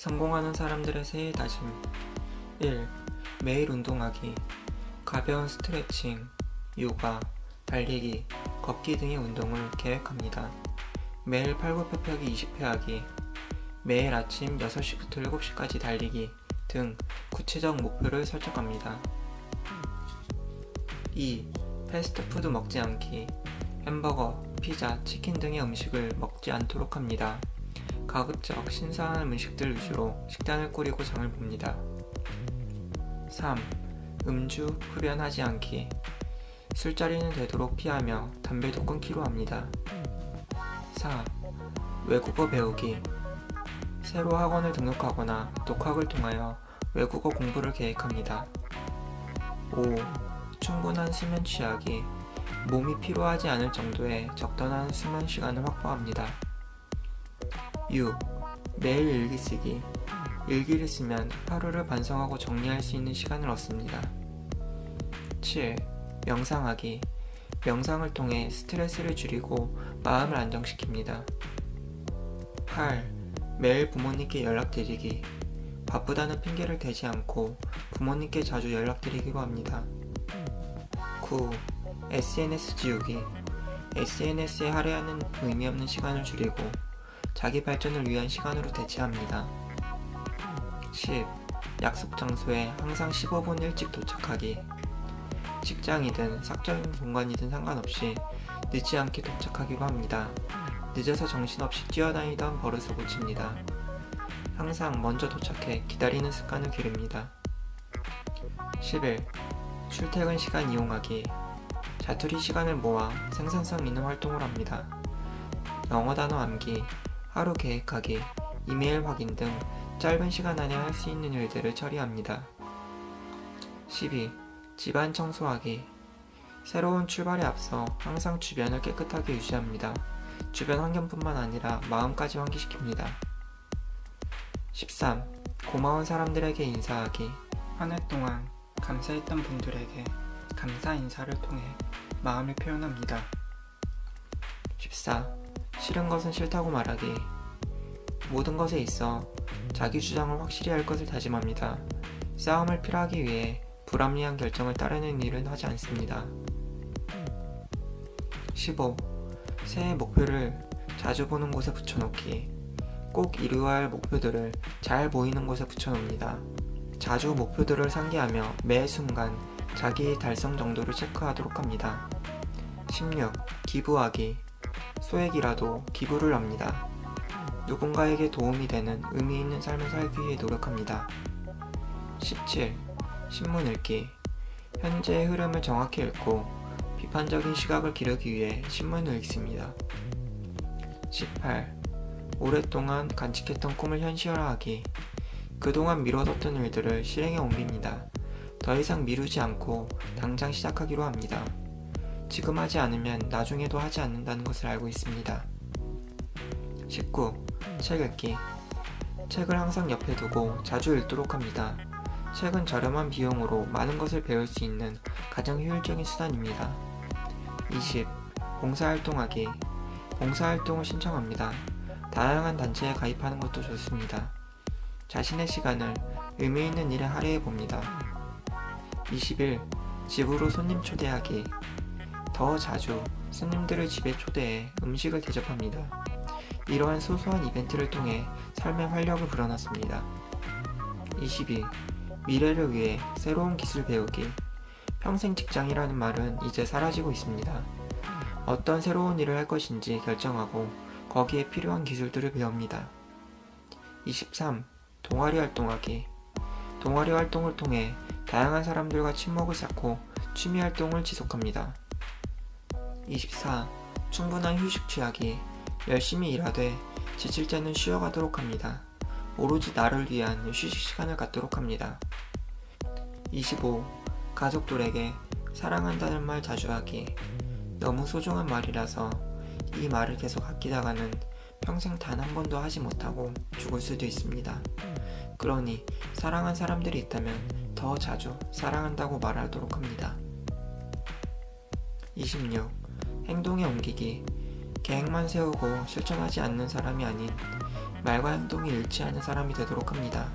성공하는 사람들의 새해 다짐 1. 매일 운동하기 가벼운 스트레칭, 요가, 달리기, 걷기 등의 운동을 계획합니다. 매일 팔굽혀펴기 20회 하기 매일 아침 6시부터 7시까지 달리기 등 구체적 목표를 설정합니다. 2. 패스트푸드 먹지 않기 햄버거, 피자, 치킨 등의 음식을 먹지 않도록 합니다. 가급적 신선한 음식들 위주로 식단을 꾸리고 장을 봅니다. 3. 음주, 흡연하지 않기. 술자리는 되도록 피하며 담배도 끊기로 합니다. 4. 외국어 배우기. 새로 학원을 등록하거나 독학을 통하여 외국어 공부를 계획합니다. 5. 충분한 수면 취하기. 몸이 피로하지 않을 정도의 적당한 수면 시간을 확보합니다. 6. 매일 일기 쓰기. 일기를 쓰면 하루를 반성하고 정리할 수 있는 시간을 얻습니다. 7. 명상하기. 명상을 통해 스트레스를 줄이고 마음을 안정시킵니다. 8. 매일 부모님께 연락드리기. 바쁘다는 핑계를 대지 않고 부모님께 자주 연락드리기로 합니다. 9. SNS 지우기. SNS에 할애하는 의미 없는 시간을 줄이고 자기 발전을 위한 시간으로 대체합니다. 10. 약속 장소에 항상 15분 일찍 도착하기. 직장이든 사적인 공간이든 상관없이 늦지 않게 도착하기로 합니다. 늦어서 정신없이 뛰어다니던 버릇을 고칩니다. 항상 먼저 도착해 기다리는 습관을 기릅니다. 11. 출퇴근 시간 이용하기. 자투리 시간을 모아 생산성 있는 활동을 합니다. 영어 단어 암기, 하루 계획하기, 이메일 확인 등 짧은 시간 안에 할 수 있는 일들을 처리합니다. 12. 집안 청소하기. 새로운 출발에 앞서 항상 주변을 깨끗하게 유지합니다. 주변 환경뿐만 아니라 마음까지 환기시킵니다. 13. 고마운 사람들에게 인사하기. 한 해 동안 감사했던 분들에게 감사 인사를 통해 마음을 표현합니다. 14. 싫은 것은 싫다고 말하기. 모든 것에 있어 자기 주장을 확실히 할 것을 다짐합니다. 싸움을 피하기 위해 불합리한 결정을 따르는 일은 하지 않습니다. 15. 새해 목표를 자주 보는 곳에 붙여놓기. 꼭 이루어야 할 목표들을 잘 보이는 곳에 붙여놓습니다. 자주 목표들을 상기하며 매 순간 자기의 달성 정도를 체크하도록 합니다. 16. 기부하기. 소액이라도 기부를 합니다. 누군가에게 도움이 되는 의미 있는 삶을 살기 위해 노력합니다. 17. 신문 읽기. 현재의 흐름을 정확히 읽고 비판적인 시각을 기르기 위해 신문을 읽습니다. 18. 오랫동안 간직했던 꿈을 현실화하기. 그동안 미뤄뒀던 일들을 실행에 옮깁니다. 더 이상 미루지 않고 당장 시작하기로 합니다. 지금 하지 않으면 나중에도 하지 않는다는 것을 알고 있습니다. 19. 책 읽기. 책을 항상 옆에 두고 자주 읽도록 합니다. 책은 저렴한 비용으로 많은 것을 배울 수 있는 가장 효율적인 수단입니다. 20. 봉사활동하기. 봉사활동을 신청합니다. 다양한 단체에 가입하는 것도 좋습니다. 자신의 시간을 의미 있는 일에 할애해 봅니다. 21. 집으로 손님 초대하기. 더 자주 손님들을 집에 초대해 음식을 대접합니다. 이러한 소소한 이벤트를 통해 삶의 활력을 불어넣습니다. 22. 미래를 위해 새로운 기술 배우기. 평생 직장이라는 말은 이제 사라지고 있습니다. 어떤 새로운 일을 할 것인지 결정하고 거기에 필요한 기술들을 배웁니다. 23. 동아리 활동하기. 동아리 활동을 통해 다양한 사람들과 친목을 쌓고 취미 활동을 지속합니다. 24. 충분한 휴식 취하기. 열심히 일하되 지칠 때는 쉬어가도록 합니다. 오로지 나를 위한 휴식 시간을 갖도록 합니다. 25. 가족들에게 사랑한다는 말 자주 하기. 너무 소중한 말이라서 이 말을 계속 아끼다가는 평생 단 한 번도 하지 못하고 죽을 수도 있습니다. 그러니 사랑한 사람들이 있다면 더 자주 사랑한다고 말하도록 합니다. 26. 행동에 옮기기. 계획만 세우고 실천하지 않는 사람이 아닌 말과 행동이 일치하는 사람이 되도록 합니다.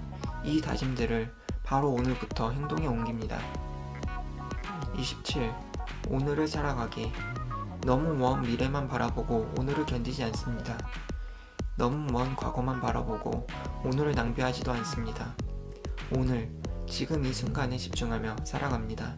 이 다짐들을 바로 오늘부터 행동에 옮깁니다. 27. 오늘을 살아가기. 너무 먼 미래만 바라보고 오늘을 견디지 않습니다. 너무 먼 과거만 바라보고 오늘을 낭비하지도 않습니다. 오늘, 지금 이 순간에 집중하며 살아갑니다.